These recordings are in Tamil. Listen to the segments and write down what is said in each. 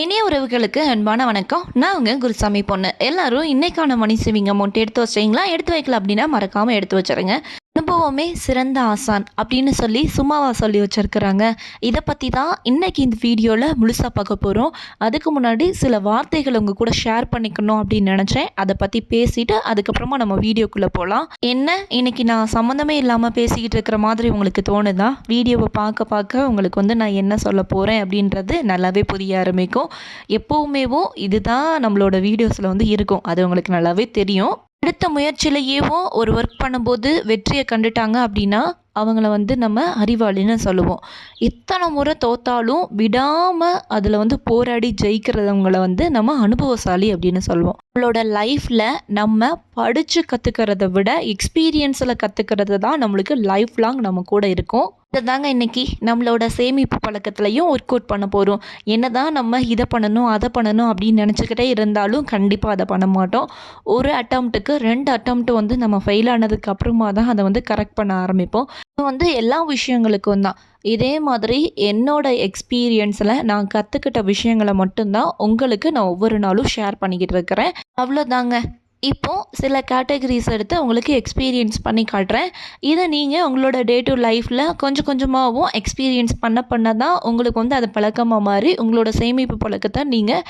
இனிய உறவுகளுக்கு அன்பான வணக்கம். நான் உங்க குருசாமி பொண்ணு. எல்லாரும் இன்னைக்கான மணி சேவிங் அமௌண்ட் எடுத்து வச்சிங்களா எடுத்து வைக்கல அப்படின்னா மறக்காமல் எடுத்து வச்சிருங்க. அனுபவமே சிறந்த ஆசான் அப்படின்னு சொல்லி சும்மாவா சொல்லி வச்சிருக்கிறாங்க. இதை பற்றி தான் இன்றைக்கி இந்த வீடியோவில் முழுசாக பார்க்க போகிறோம் அதுக்கு முன்னாடி சில வார்த்தைகள் உங்கள் கூட ஷேர் பண்ணிக்கணும் அப்படின்னு நினச்சேன். அதை பற்றி பேசிட்டு அதுக்கப்புறமா நம்ம வீடியோக்குள்ளே போகலாம் என்ன? இன்னைக்கு நான் சம்மந்தமே இல்லாமல் பேசிக்கிட்டு இருக்கிற மாதிரி உங்களுக்கு தோணுதா? வீடியோவை பார்க்க பார்க்க உங்களுக்கு வந்து நான் என்ன சொல்ல போகிறேன் அப்படின்றது நல்லாவே புரிய ஆரம்பிக்கும். எப்போவுமேவும் இதுதான் நம்மளோட வீடியோஸில் வந்து இருக்கும். அது உங்களுக்கு நல்லாவே தெரியும். அடுத்த முயற்சியிலேயேவும் ஒரு ஒர்க் பண்ணும்போது வெற்றியை கண்டுட்டாங்க அப்படின்னா அவங்கள வந்து நம்ம அறிவாளின்னு சொல்லுவோம். எத்தனை முறை தோத்தாலும் விடாமல் அதில் வந்து போராடி ஜெயிக்கிறவங்களை வந்து நம்ம அனுபவசாலி அப்படின்னு சொல்லுவோம். நம்மளோட லைஃப்பில் நம்ம படித்து கற்றுக்கிறத விட எக்ஸ்பீரியன்ஸில் கற்றுக்கிறது தான் நம்மளுக்கு லைஃப் லாங் நம்ம கூட இருக்கும். அதை தாங்க இன்னைக்கு நம்மளோட சேமிப்பு பழக்கத்துலையும் ஒர்க் அவுட் பண்ண போகிறோம் என்ன தான் நம்ம இதை பண்ணணும் அதை பண்ணணும் அப்படின்னு நினச்சிக்கிட்டே இருந்தாலும் கண்டிப்பாக அதை பண்ண மாட்டோம். ஒரு அட்டம்ப்ட்டுக்கு ரெண்டு அட்டம்ப்ட் வந்து நம்ம ஃபெயில் ஆனதுக்கு அப்புறமா தான் அதை வந்து கரெக்ட் பண்ண ஆரம்பிப்போம். வந்து எல்லா விஷயங்களுக்கும் தான். இதே மாதிரி என்னோட எக்ஸ்பீரியன்ஸில் நான் கற்றுக்கிட்ட விஷயங்களை மட்டும்தான் உங்களுக்கு நான் ஒவ்வொரு நாளும் ஷேர் பண்ணிக்கிட்டு இருக்கிறேன். அவ்வளோதாங்க இப்போது சில கேட்டகரிஸ் எடுத்து உங்களுக்கு எக்ஸ்பீரியன்ஸ் பண்ணி காட்டுறேன். இதை நீங்கள் உங்களோட டே டு லைஃப்பில் கொஞ்சம் கொஞ்சமாகவும் எக்ஸ்பீரியன்ஸ் பண்ண பண்ண தான் உங்களுக்கு வந்து அது பழக்கமாக மாறி உங்களோட சேமிப்பு பழக்கத்தை நீங்கள்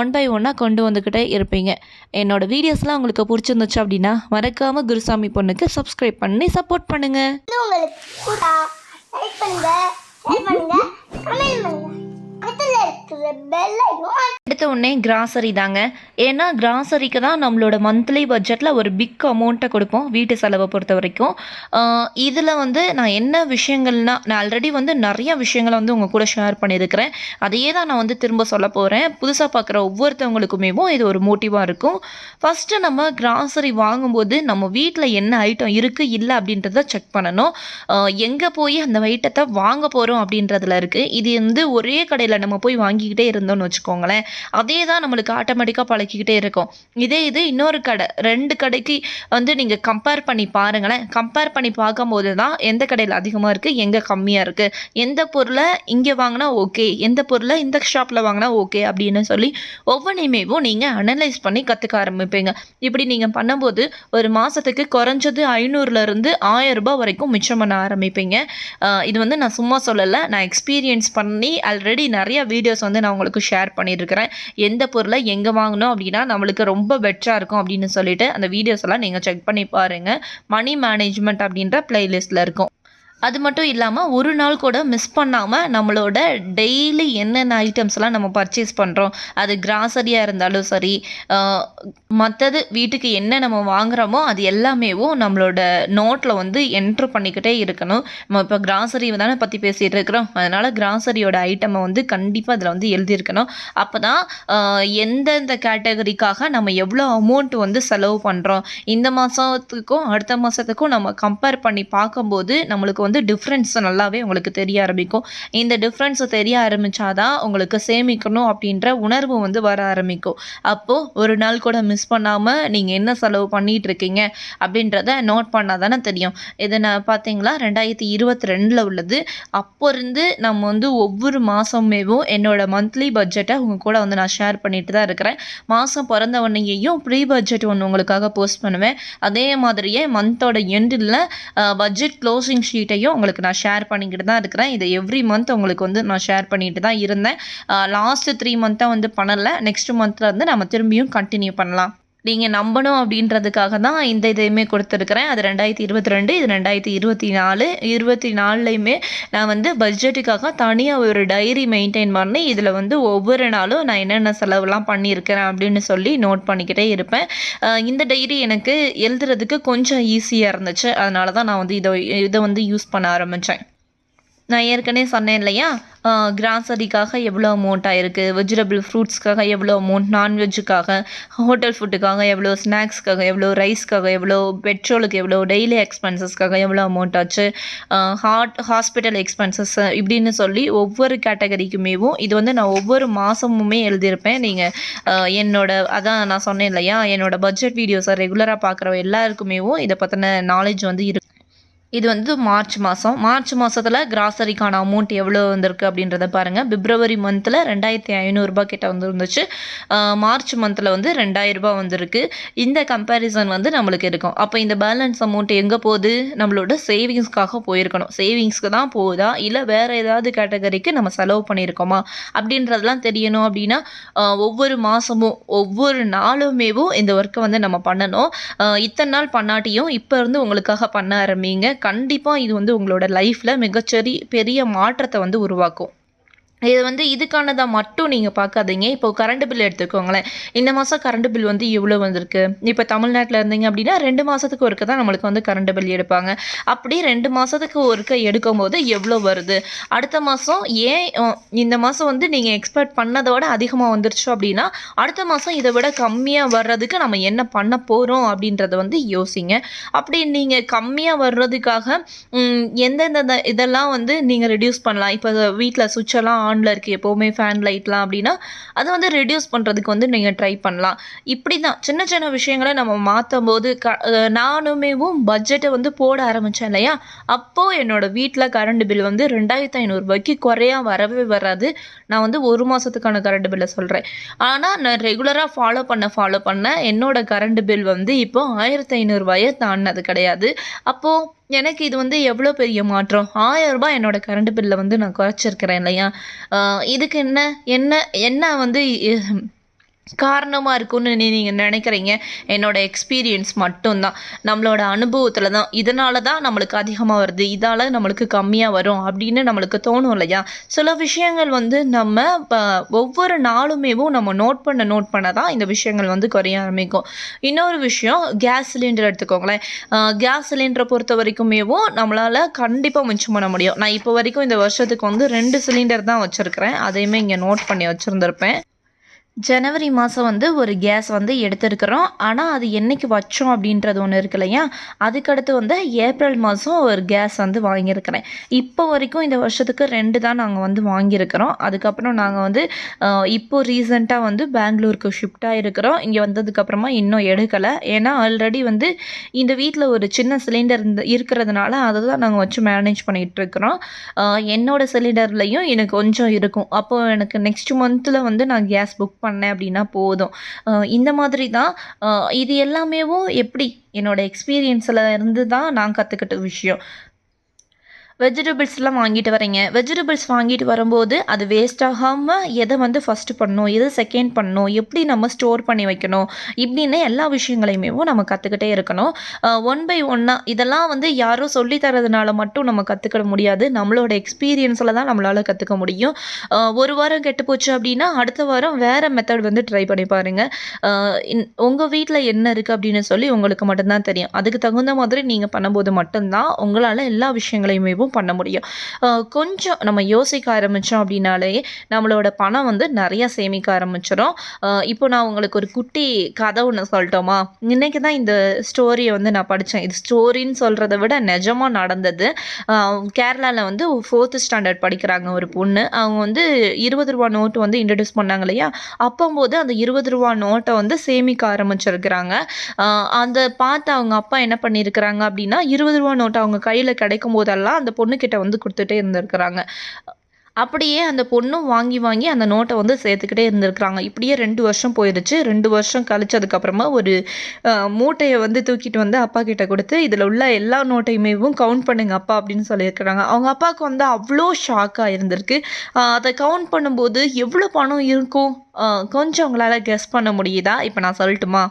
ஒன் பை ஒன்னாக கொண்டு வந்துக்கிட்டே இருப்பீங்க. என்னோடய வீடியோஸ்லாம் உங்களுக்கு பிடிச்சிருந்துச்சு அப்படின்னா மறக்காமல் குருசாமி பொண்ணுக்கு சப்ஸ்கிரைப் பண்ணி சப்போர்ட் பண்ணுங்கள் பண்ணுங்க பண்ணுங்க இருக்கிற பெல் அடுத்த உடனே கிராசரி தாங்க. ஏன்னா கிராசரிக்கு தான் நம்மளோட மந்த்லி பட்ஜெட்டில் ஒரு பிக் அமௌண்ட்டை கொடுப்போம் வீட்டு செலவை பொறுத்த வரைக்கும். இதில் வந்து நான் என்ன விஷயங்கள்னா நான் ஆல்ரெடி வந்து நிறைய விஷயங்களை வந்து உங்கள் கூட ஷேர் பண்ணியிருக்கிறேன். அதையே தான் நான் வந்து திரும்ப சொல்ல போகிறேன் புதுசாக பார்க்குற ஒவ்வொருத்தவங்களுக்குமே இது ஒரு மோட்டிவாக இருக்கும். ஃபஸ்ட்டு நம்ம கிராசரி வாங்கும்போது நம்ம வீட்டில் என்ன ஐட்டம் இருக்குது இல்லை அப்படின்றத செக் பண்ணணும். எங்கே போய் அந்த ஐட்டத்தை வாங்க போகிறோம் அப்படின்றதுல இருக்குது இது வந்து ஒரே கடையில் நம்ம போய் வாங்கிக்கிட்டே இருந்தோம்னு வச்சுக்கோங்களேன். அதே தான் நம்மளுக்கு ஆட்டோமேட்டிக்காக பழக்கிக்கிட்டே இருக்கும். இதே இது இன்னொரு கடை ரெண்டு கடைக்கு வந்து நீங்கள் கம்பேர் பண்ணி பாருங்களேன். கம்பேர் பண்ணி பார்க்கும்போது தான் எந்த கடையில் அதிகமாக இருக்குது எங்கே கம்மியாக இருக்குது எந்த பொருளை இங்கே வாங்கினா ஓகே எந்த பொருளை இந்த ஷாப்பில் வாங்கினா ஓகே அப்படின்னு சொல்லி ஒவ்வொன்றையுமேவும் நீங்கள் அனலைஸ் பண்ணி கற்றுக்க ஆரம்பிப்பீங்க. இப்படி நீங்கள் பண்ணும்போது ஒரு மாதத்துக்கு குறைஞ்சது ஐநூறுலேருந்து ஆயிரம் ரூபாய் வரைக்கும் மிச்சம் பண்ண ஆரம்பிப்பீங்க. இது வந்து நான் சும்மா சொல்லலை. நான் எக்ஸ்பீரியன்ஸ் பண்ணி ஆல்ரெடி நிறைய வீடியோஸ் வந்து நான் உங்களுக்கு ஷேர் பண்ணியிருக்கிறேன். எந்த பொருளை எங்கே வாங்கணும் அப்படின்னா நம்மளுக்கு ரொம்ப பெட்டராக இருக்கும் அப்படின்னு சொல்லிட்டு அந்த வீடியோஸ் எல்லாம் நீங்கள் செக் பண்ணி பாருங்கள் மணி மேனேஜ்மெண்ட் அப்படின்ற பிளேலிஸ்ட்டில் இருக்கும். அது மட்டும் இல்லாமல் ஒரு நாள் கூட மிஸ் பண்ணாமல் நம்மளோட டெய்லி என்னென்ன ஐட்டம்ஸ்லாம் நம்ம பர்ச்சேஸ் பண்ணுறோம் அது கிராசரியாக இருந்தாலும் சரி மற்றது வீட்டுக்கு என்ன நம்ம வாங்குகிறோமோ அது எல்லாமேவும் நம்மளோட நோட்டில் வந்து என்ட்ரு பண்ணிக்கிட்டே இருக்கணும். நம்ம இப்போ கிராசரி தானே பற்றி பேசிகிட்டு இருக்கிறோம். அதனால் கிராசரியோட ஐட்டமை வந்து கண்டிப்பாக அதில் வந்து எழுதியிருக்கணும். அப்போ தான் எந்தெந்த கேட்டகரிக்காக நம்ம எவ்வளோ அமௌண்ட் வந்து செலவு பண்ணுறோம் இந்த மாதத்துக்கும் அடுத்த மாதத்துக்கும் நம்ம கம்பேர் பண்ணி பார்க்கும்போது நம்மளுக்கு வந்து டிஃப்ரென்ஸ் நல்லாவே உங்களுக்கு தெரிய ஆரம்பிக்கும். இந்த டிஃப்ரென்ஸ் தெரிய ஆரம்பித்தாதான் உங்களுக்கு சேமிக்கணும் அப்படின்ற உணர்வு வந்து வர ஆரம்பிக்கும். அப்போது ஒரு நாள் கூட மிஸ் பண்ணாமல் நீங்கள் என்ன செலவு பண்ணிகிட்டு இருக்கீங்க அப்படின்றத நோட் பண்ணால் தானே தெரியும். இதை நான் பார்த்தீங்களா? ரெண்டாயிரத்தி இருபத்தி ரெண்டில் உள்ளது. அப்போ இருந்து நம்ம வந்து ஒவ்வொரு மாதமேவும் என்னோட மந்த்லி பட்ஜெட்டை உங்கள் கூட வந்து நான் ஷேர் பண்ணிட்டு தான் இருக்கிறேன். மாதம் பிறந்த உடனேயும் ப்ரீ பட்ஜெட் ஒன்று உங்களுக்காக போஸ்ட் பண்ணுவேன். அதே மாதிரியே மந்தோட எண்டில் பட்ஜெட் க்ளோசிங் ஷீட்டையும் உங்களுக்கு நான் ஷேர் பண்ணிக்கிட்டு தான் இருக்கிறேன். இதை எவ்ரி மந்த் உங்களுக்கு வந்து நான் ஷேர் பண்ணிட்டு தான் இருந்தேன். லாஸ்ட்டு த்ரீ மந்த்தாக வந்து பண்ணலை. நெக்ஸ்ட் மந்த்தில் வந்து நம்ம திரும்பியும் கண்டினியூ பண்ணலாம். நீங்கள் நம்பணும் அப்படின்றதுக்காக தான் இந்த இதையுமே கொடுத்துருக்குறேன். அது ரெண்டாயிரத்தி இருபத்தி ரெண்டு இது ரெண்டாயிரத்தி இருபத்தி நாலு. இருபத்தி நாலுலையுமே நான் வந்து பட்ஜெட்டுக்காக தனியாக ஒரு டைரி மெயின்டைன் பண்ணி இதில் வந்து ஒவ்வொரு நாளும் நான் என்னென்ன செலவுலாம் பண்ணியிருக்கிறேன் அப்படின்னு சொல்லி நோட் பண்ணிக்கிட்டே இருப்பேன். இந்த டைரி எனக்கு எழுதுறதுக்கு கொஞ்சம் ஈஸியாக இருந்துச்சு. அதனால தான் நான் வந்து இதை இதை வந்து யூஸ் பண்ண ஆரம்பித்தேன் நான் ஏற்கனவே சொன்னேன் இல்லையா? கிராசரிக்காக எவ்வளோ அமௌண்ட் ஆயிருக்கு? வெஜிடபிள் ஃப்ரூட்ஸ்க்காக எவ்வளோ அமௌண்ட் நான்வெஜ்ஜுக்காக ஹோட்டல் ஃபுட்டுக்காக எவ்வளோ ஸ்நாக்ஸ்க்காக எவ்வளோ ரைஸ்க்காக எவ்வளோ பெட்ரோலுக்கு எவ்வளோ டெய்லி எக்ஸ்பென்சஸ்க்காக எவ்வளோ அமௌண்ட் ஆச்சு? ஹார்ட் ஹாஸ்பிட்டல் எக்ஸ்பென்சஸ் இப்படின்னு சொல்லி ஒவ்வொரு கேட்டகரிக்குமேவும் இது வந்து நான் ஒவ்வொரு மாதமுமே எழுதியிருப்பேன். நீங்கள் என்னோட அதான் நான் சொன்னேன் இல்லையா? என்னோட பட்ஜெட் வீடியோஸை ரெகுலராக பார்க்குற எல்லாருக்குமேவும் இதை பற்றின நாலேஜ் வந்து இருக்கு. இது வந்து மார்ச் மாதம் மார்ச் மாதத்தில் கிராசரிக்கான அமௌண்ட் எவ்வளோ வந்திருக்கு அப்படின்றத பாருங்கள் பிப்ரவரி மந்தில் ரெண்டாயிரத்தி ஐநூறுரூபா கிட்ட வந்துருந்துச்சு. இருந்துச்சு மார்ச் மந்தில் வந்து ரெண்டாயிரரூபா வந்திருக்கு. இந்த கம்பேரிசன் வந்து நம்மளுக்கு இருக்கும். அப்போ இந்த பேலன்ஸ் அமௌண்ட் எங்கே போகுது? நம்மளோட சேவிங்ஸ்க்காக போயிருக்கணும். சேவிங்ஸ்க்கு தான் போகுதா? இல்லை வேறு ஏதாவது கேட்டகரிக்கு நம்ம செலவு பண்ணியிருக்கோமா? அப்படின்றதெல்லாம் தெரியணும் அப்படின்னா ஒவ்வொரு மாதமும் ஒவ்வொரு நாளுமேவும் இந்த ஒர்க்கை வந்து நம்ம பண்ணணும். இத்தனை நாள் பண்ணாட்டியும் இப்போ இருந்து உங்களுக்காக பண்ண ஆரம்பிங்க. கண்டிப்பாக இது வந்து உங்களோட லைஃப்பில் மிகச்சரி பெரிய மாற்றத்தை வந்து உருவாக்கும். இது வந்து இதுக்கானதாக மட்டும் நீங்கள் பார்க்காதீங்க. இப்போ கரண்ட் பில் எடுத்துக்கோங்களேன். இந்த மாதம் கரண்ட் பில் வந்து இவ்வளோ வந்திருக்கு. இப்போ தமிழ்நாட்டில் இருந்தீங்க அப்படின்னா ரெண்டு மாதத்துக்கு ஒருக்க தான் நம்மளுக்கு வந்து கரண்ட் பில் எடுப்பாங்க. அப்படி ரெண்டு மாதத்துக்கு ஒருக்க எடுக்கும் போது எவ்வளோ வருது? அடுத்த மாதம் ஏன் இந்த மாதம் வந்து நீங்கள் எக்ஸ்பெக்ட் பண்ணதோட அதிகமாக வந்துருச்சு அப்படின்னா அடுத்த மாதம் இதை விட கம்மியாக வர்றதுக்கு நம்ம என்ன பண்ண போகிறோம் அப்படின்றத வந்து யோசிங்க. அப்படி நீங்கள் கம்மியாக வர்றதுக்காக எந்தெந்த இதெல்லாம் வந்து நீங்கள் ரெடியூஸ் பண்ணலாம். இப்போ வீட்டில் சுவிட்செல்லாம் ஆனில் இருக்குது எப்போவுமே ஃபேன் லைட்லாம் அப்படின்னா அதை வந்து ரெடியூஸ் பண்ணுறதுக்கு வந்து நீங்கள் ட்ரை பண்ணலாம். இப்படி தான் சின்ன சின்ன விஷயங்களை நம்ம மாற்றும் போது க நானுமேவும் பட்ஜெட்டை வந்து போட ஆரம்பித்தேன் இல்லையா? அப்போது என்னோடய வீட்டில் கரண்ட் பில் வந்து ரெண்டாயிரத்து ஐநூறுரூபாய்க்கு குறையா வரவே வராது. நான் வந்து ஒரு மாதத்துக்கான கரண்ட் பில்லை சொல்கிறேன் ஆனால் நான் ரெகுலராக ஃபாலோ பண்ண ஃபாலோ பண்ண என்னோடய கரண்ட் பில் வந்து இப்போ ஆயிரத்தி ஐநூறுரூவாயை தாண்டினது கிடையாது. அப்போது எனக்கு இது வந்து எவ்வளோ பெரிய மாற்றம்? ஆயிரம் ரூபாய் என்னோட கரண்ட் பில்லை வந்து நான் குறைச்சிருக்கிறேன் இல்லையா? இதுக்கு என்ன? என்ன என்ன வந்து காரணமாக இருக்கும்னு நீங்கள் நினைக்கிறீங்க. என்னோட எக்ஸ்பீரியன்ஸ் மட்டும்தான். நம்மளோட அனுபவத்தில் தான். இதனால தான் நம்மளுக்கு அதிகமாக வருது. இதால் நம்மளுக்கு கம்மியாக வரும் அப்படின்னு நம்மளுக்கு தோணும் இல்லையா? சில விஷயங்கள் வந்து நம்ம இப்போ ஒவ்வொரு நாளுமேவும் நம்ம நோட் பண்ண நோட் பண்ண தான் இந்த விஷயங்கள் வந்து குறைய ஆரம்பிக்கும். இன்னொரு விஷயம் கேஸ் சிலிண்டர் எடுத்துக்கோங்களேன். கேஸ் சிலிண்டரை பொறுத்த வரைக்குமேவும் நம்மளால் கண்டிப்பாக மிச்சம் பண்ண முடியும். நான் இப்போ வரைக்கும் இந்த வருஷத்துக்கு வந்து ரெண்டு சிலிண்டர் தான் வச்சுருக்கிறேன். அதையுமே இங்கே நோட் பண்ணி வச்சுருந்துருப்பேன். ஜனவரி மாதம் வந்து ஒரு கேஸ் வந்து எடுத்திருக்கிறோம். ஆனால் அது என்னைக்கு வச்சோம் அப்படின்றது ஒன்று இருக்கு இல்லையா? அதுக்கடுத்து வந்து ஏப்ரல் மாதம் ஒரு கேஸ் வந்து வாங்கியிருக்கிறேன். இப்போ வரைக்கும் இந்த வருஷத்துக்கு ரெண்டு தான் நாங்கள் வந்து வாங்கியிருக்கிறோம். அதுக்கப்புறம் நாங்கள் வந்து இப்போது இப்போ ரீசெண்டாக வந்து பெங்களூருக்கு ஷிஃப்ட் ஆகிருக்கிறோம் இங்கே வந்ததுக்கப்புறமா இன்னும் எடுக்கலை. ஏன்னா ஆல்ரெடி வந்து இந்த வீட்டில் ஒரு சின்ன சிலிண்டர் இருந்து இருக்கிறதுனால அதை தான் நாங்கள் வச்சு மேனேஜ் பண்ணிகிட்டு இருக்கிறோம் சிலிண்டர்லேயும் சிலிண்டர்லையும் எனக்கு கொஞ்சம் இருக்கும். அப்போது எனக்கு நெக்ஸ்ட் மந்தில் வந்து நான் கேஸ் புக் பண்ணேன் அப்படின்னா போதும். இந்த மாதிரி தான் இது எல்லாமேவும் எப்படி என்னோட எக்ஸ்பீரியன்ஸில் இருந்து தான் நான் கற்றுக்கிட்ட விஷயம். வெஜிடபிள்ஸ்லாம் வாங்கிட்டு வரீங்க. வெஜிடபிள்ஸ் வாங்கிட்டு வரும்போது அது வேஸ்ட் ஆகாமல் எதை வந்து ஃபஸ்ட்டு பண்ணணும் எதை செகண்ட் பண்ணணும் எப்படி நம்ம ஸ்டோர் பண்ணி வைக்கணும் இப்படின்னு எல்லா விஷயங்களையுமே நம்ம கற்றுக்கிட்டே இருக்கணும். ஒன் பை ஒன்னாக இதெல்லாம் வந்து யாரோ சொல்லி தரதுனால மட்டும் நம்ம கற்றுக்க முடியாது. நம்மளோட எக்ஸ்பீரியன்ஸில் தான் நம்மளால் கற்றுக்க முடியும். ஒரு வாரம் கெட்டு போச்சு அப்படின்னா அடுத்த வாரம் வேறு மெத்தட் வந்து ட்ரை பண்ணி பாருங்கள் உங்கள் வீட்டில் என்ன இருக்குது அப்படின்னு சொல்லி உங்களுக்கு மட்டும்தான் தெரியும். அதுக்கு தகுந்த மாதிரி நீங்கள் பண்ணும்போது மட்டும்தான் உங்களால் எல்லா விஷயங்களையுமே பண்ண முடியும். கொஞ்சம் நம்ம யோசிக்க ஆரம்பித்தோம் அப்படின்னாலே நம்மளோட பணம் வந்து நிறையா சேமிக்க ஆரம்பிச்சிடும் இப்போ நான் உங்களுக்கு ஒரு குட்டி கதை ஒன்று சொல்லட்டோமா? இன்னைக்கு தான் இந்த ஸ்டோரியை வந்து நான் படித்தேன் இது ஸ்டோரின்னு சொல்கிறத விட நிஜமாக நடந்தது. கேரளாவில் வந்து ஃபோர்த்து ஸ்டாண்டர்ட் படிக்கிறாங்க ஒரு பொண்ணு. அவங்க வந்து இருபது ரூபா நோட்டு வந்து இன்ட்ரடியூஸ் பண்ணாங்க இல்லையா? அப்போம்போது அந்த இருபது ரூபா நோட்டை வந்து சேமிக்க ஆரம்பிச்சிருக்கிறாங்க. அந்த பார்த்து அவங்க அப்பா என்ன பண்ணியிருக்கிறாங்க அப்படின்னா இருபது ரூபா நோட்டு அவங்க கையில் கிடைக்கும் போதெல்லாம் அந்த பொண்ணுக்கிட்ட வந்து கொடுத்துட்டே இருந்திருக்கிறாங்க. அப்படியே அந்த பொண்ணும் வாங்கி வாங்கி அந்த நோட்டை வந்து சேர்த்துக்கிட்டே இருந்திருக்கிறாங்க. இப்படியே ரெண்டு வருஷம் போயிடுச்சு ரெண்டு வருஷம் கழிச்சதுக்கப்புறமா ஒரு மூட்டையை வந்து தூக்கிட்டு வந்து அப்பா கிட்ட கொடுத்து இதில் உள்ள எல்லா நோட்டையுமேவும் கவுண்ட் பண்ணுங்க அப்பா அப்படின்னு சொல்லியிருக்கிறாங்க. அவங்க அப்பாவுக்கு வந்து அவ்வளோ ஷாக்காக இருந்திருக்கு. அதை கவுண்ட் பண்ணும்போது எவ்வளோ பணம் இருக்கும்? கொஞ்சம் உங்களால் கெஸ் பண்ண முடியுதா? இப்போ நான் சொல்லட்டுமா?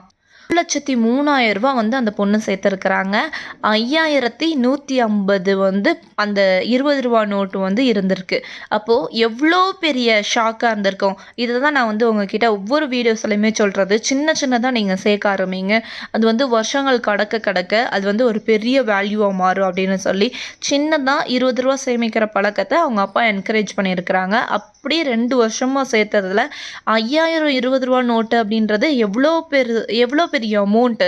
லட்சத்தி மூணாயிரம் ரூபா வந்து அந்த பொண்ணு சேர்த்துருக்குறாங்க. ஐயாயிரத்தி நூற்றி ஐம்பது வந்து அந்த இருபது ரூபா நோட்டு வந்து இருந்திருக்கு. அப்போது எவ்வளோ பெரிய ஷாக்காக இருந்திருக்கும். இதை தான் நான் வந்து உங்ககிட்ட ஒவ்வொரு வீடியோஸ்லையுமே சொல்கிறது சின்ன சின்னதாக நீங்கள் சேர்க்க ஆரம்பிங்க. அது வந்து வருஷங்கள் கடக்க கடக்க அது வந்து ஒரு பெரிய வேல்யூவாக மாறும் அப்படின்னு சொல்லி சின்னதாக இருபது ரூபா சேமிக்கிற பழக்கத்தை அவங்க அப்பா என்கரேஜ் பண்ணியிருக்கிறாங்க. அப்படியே ரெண்டு வருஷமாக சேர்த்ததில் ஐயாயிரம் இருபது ரூபா நோட்டு அப்படின்றது எவ்வளோ பெரு எவ்வளோ பெரிய பெரிய அமௌண்ட்டு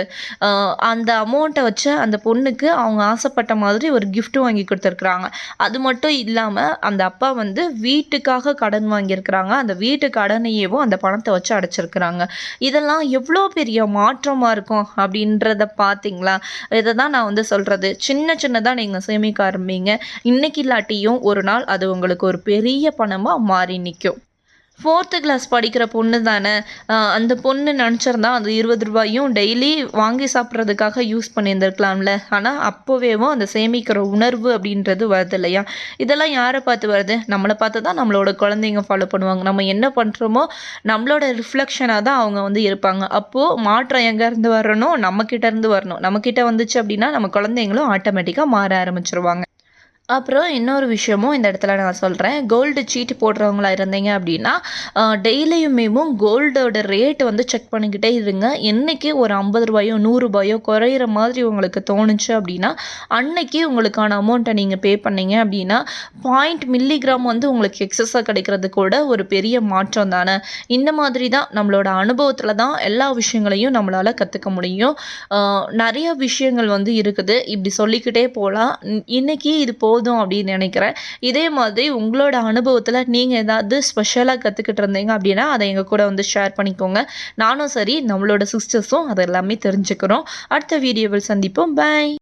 அந்த அமௌண்ட்டை வச்சு அந்த பொண்ணுக்கு அவங்க ஆசைப்பட்ட மாதிரி ஒரு கிஃப்ட்டு வாங்கி கொடுத்துருக்குறாங்க. அது மட்டும் இல்லாமல் அந்த அப்பா வந்து வீட்டுக்காக கடன் வாங்கியிருக்கிறாங்க. அந்த வீட்டு கடனையேவும் அந்த பணத்தை வச்சு அடைச்சிருக்கிறாங்க. இதெல்லாம் எவ்வளோ பெரிய மாற்றமாக இருக்கும் அப்படின்றத பார்த்தீங்களா? இதை தான் நான் வந்து சொல்கிறது சின்ன சின்னதாக நீங்கள் சேமிக்க ஆரம்பிங்க. இன்னைக்கு இல்லாட்டியும் ஒரு நாள் அது உங்களுக்கு ஒரு பெரிய பணமாக மாறி நிற்கும் ஃபோர்த்து கிளாஸ் படிக்கிற பொண்ணு தானே. அந்த பொண்ணு நினச்சிருந்தா அந்த இருபது ரூபாயும் டெய்லி வாங்கி சாப்பிட்றதுக்காக யூஸ் பண்ணியிருந்திருக்கலாம்ல. ஆனால் அப்போவேவும் அந்த சேமிக்கிற உணர்வு அப்படின்றது வருது இல்லையா? இதெல்லாம் யாரை பார்த்து வருது? நம்மளை பார்த்து தான் நம்மளோட குழந்தைங்க ஃபாலோ பண்ணுவாங்க. நம்ம என்ன பண்ணுறோமோ நம்மளோட ரிஃப்ளெக்ஷனாக தான் அவங்க வந்து இருப்பாங்க. அப்போது மாற்றம் எங்கேருந்து வரணும்? நம்மக்கிட்ட இருந்து வரணும். நம்மக்கிட்ட வந்துச்சு அப்படின்னா நம்ம குழந்தைங்களும் ஆட்டோமேட்டிக்காக மாற ஆரம்பிச்சிருவாங்க. அப்புறம் இன்னொரு விஷயமும் இந்த இடத்துல நான் சொல்கிறேன் கோல்டு சீட்டு போடுறவங்களா இருந்தீங்க அப்படின்னா டெய்லியுமேவும் கோல்டோட ரேட் வந்து செக் பண்ணிக்கிட்டே இருங்க. என்றைக்கு ஒரு ஐம்பது ரூபாயோ நூறுரூபாயோ குறையிற மாதிரி உங்களுக்கு தோணுச்சு அப்படின்னா அன்னைக்கு உங்களுக்கான அமௌண்ட்டை நீங்கள் பே பண்ணீங்க அப்படின்னா பாயிண்ட் மில்லிகிராம் வந்து உங்களுக்கு எக்ஸஸாக கிடைக்கிறது கூட ஒரு பெரிய மாற்றம் தானே. இந்த மாதிரி தான் நம்மளோட அனுபவத்தில் தான் எல்லா விஷயங்களையும் நம்மளால் கற்றுக்க முடியும். நிறைய விஷயங்கள் வந்து இருக்குது. இப்படி சொல்லிக்கிட்டே போகலாம் இன்றைக்கி இது போ போதும் அப்படின்னு நினைக்கிறேன். இதே மாதிரி உங்களோட அனுபவத்தில் நீங்கள் ஏதாவது ஸ்பெஷலாக கற்றுக்கிட்டு இருந்தீங்க அப்படின்னா அதை எங்கள் கூட வந்து ஷேர் பண்ணிக்கோங்க. நானும் சரி நம்மளோட சிஸ்டர்ஸும் அதெல்லாமே தெரிஞ்சுக்கிறோம். அடுத்த வீடியோவில் சந்திப்போம். பை